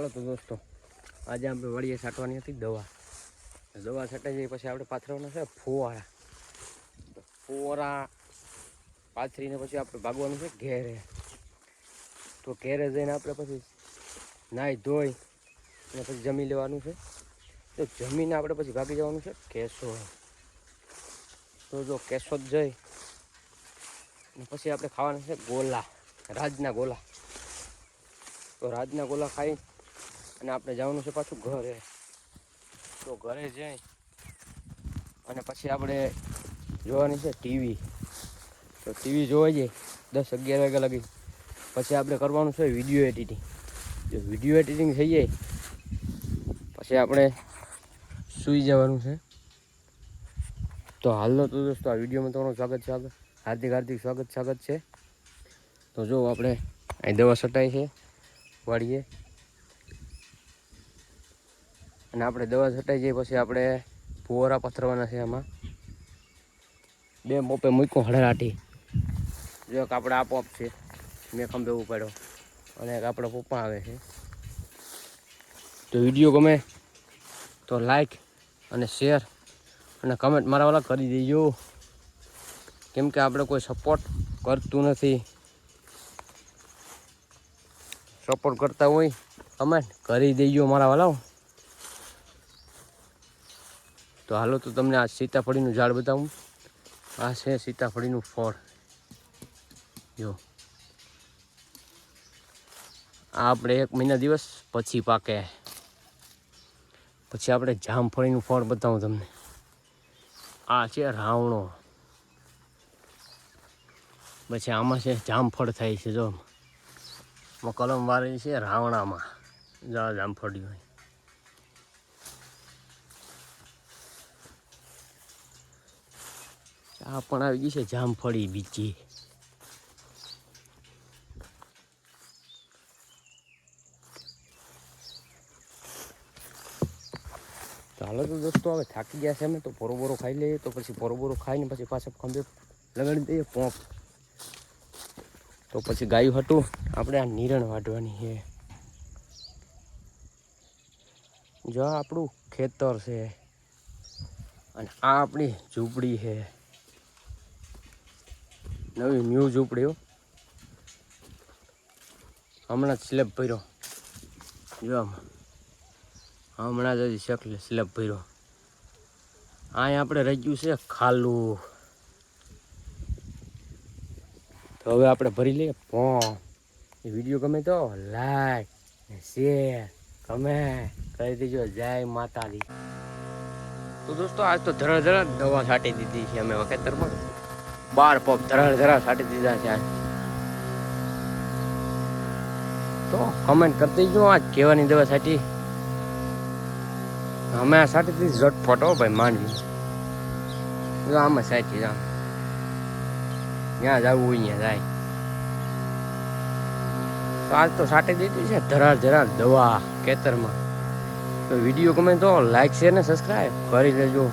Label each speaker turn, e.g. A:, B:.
A: હાલો તો દોસ્તો, આજે આપણે વળીએ છાંટવાની હતી દવા. દવા છાંટાઈ જાય પછી આપણે પાથરવાના છે ફુવારા. ફુવારા પાથરીને પછી આપણે ભાગવાનું છે ઘેરે. તો ઘેરે જઈને આપણે પછી નાહી ધોઈ અને પછી જમી લેવાનું છે. તો જમીને આપણે પછી ભાગી જવાનું છે કેસો તો જો કેશોદ જઈ અને પછી આપણે ખાવાના છે ગોલા, રાજના ગોલા. તો રાજના ગોલા ખાઈ અને આપણે જવાનું છે પાછું ઘરે. તો ઘરે જઈ અને પછી આપણે જોવાની છે ટીવી તો ટીવી જોવાઈ જઈએ. દસ અગિયાર વાગ્યા લગી. પછી આપણે કરવાનું છે વીડિયો એડિટિંગ જો વીડિયો એડિટિંગ થઈ જાય, પછી આપણે સૂઈ જવાનું છે. તો હાલનો તો દોસ્તો આ વિડીયોમાં તમારું સ્વાગત છે હાર્દિક હાર્દિક સ્વાગત સ્વાગત છે. તો જો આપણે અહીં દવા છટાઈ છે. વાળીએ. અને આપણે દવા છટાઈ જઈએ પછી આપણે ફુવારા પથરવાના છે આમાં. બે મોપે મૂક્યું હળરાટી. જો એક આપણે આપોઆપ છે. મેં ખંભે ઉપાડ્યો અને આપણો પપ્પા આવે છે. તો વીડિયો ગમે તો લાઈક અને શેર અને કમેન્ટ મારા વાળા કરી દેજો. કેમ કે આપણે કોઈ સપોર્ટ કરતું નથી. સપોર્ટ કરતા હોય કમેન્ટ કરી દેજો મારા વાલાઓ તો હાલો તો તમને આ સીતાફળીનું ઝાડ બતાવું. આ છે સીતાફળીનું ફળ. જો. આ આપણે એક મહિના દિવસ પછી પાકે. પછી આપણે જામફળીનું ફળ બતાવું તમને. આ છે રાવણો. પછી આમાં છે જામફળ થાય છે જો. કલમ વાળી છે રાવણામાં. જામફળી હોય આ પણ આવી ગઈ છે જામફળી બીજી. ચાલો તો દોસ્તો, હવે થાકી ગયા છે અમે, તો પોરો ખાઈ લઈએ, તો પછી પોરો બોરો ખાઈને પછી પાછા ખંભે લગાડી દઈએ પોંપ તો પછી ગાયું હતું, આપણે આ નિરણ વાઢવાની છે. જો આપણું ખેતર છે, અને આ આપણી ઝૂંપડી છે. નવી ન્યૂ ઝૂંપડી હમણાં જ સ્લેબ ભર્યો. જો હમણાં જ હજી શકલે સ્લેબ ભર્યો. અહીંયા આપણે રહી ગયું છે ખાલું. તો હવે આપણે ભરી લઈએ. પો. એ વીડિયો ગમે તો લાઈક શેર ગમે કરી દેજો. જય માતાજી. તો દોસ્તો, આજ તો ધરા ધરા દવા છાંટી દીધી છે અમે ખેતરમાં બાર પગ ધરા ધરા સાટી દીધા છે તો કમેન્ટ કરી દેજો, આજ કહેવાની દવા સાટી અમે આ સાટી દીધી ઝટ ફોટો ભાઈ, માંડવી. જો આમાં સાચી જામ ત્યાં જવું હોય ત્યાં જાય. તો આજ તો સાટી દીધી છે ધરાર ધરાર દવા ખેતરમાં. તો વીડિયો ગમે તો લાઈક શેર ને સબસ્ક્રાઈબ કરી લેજો.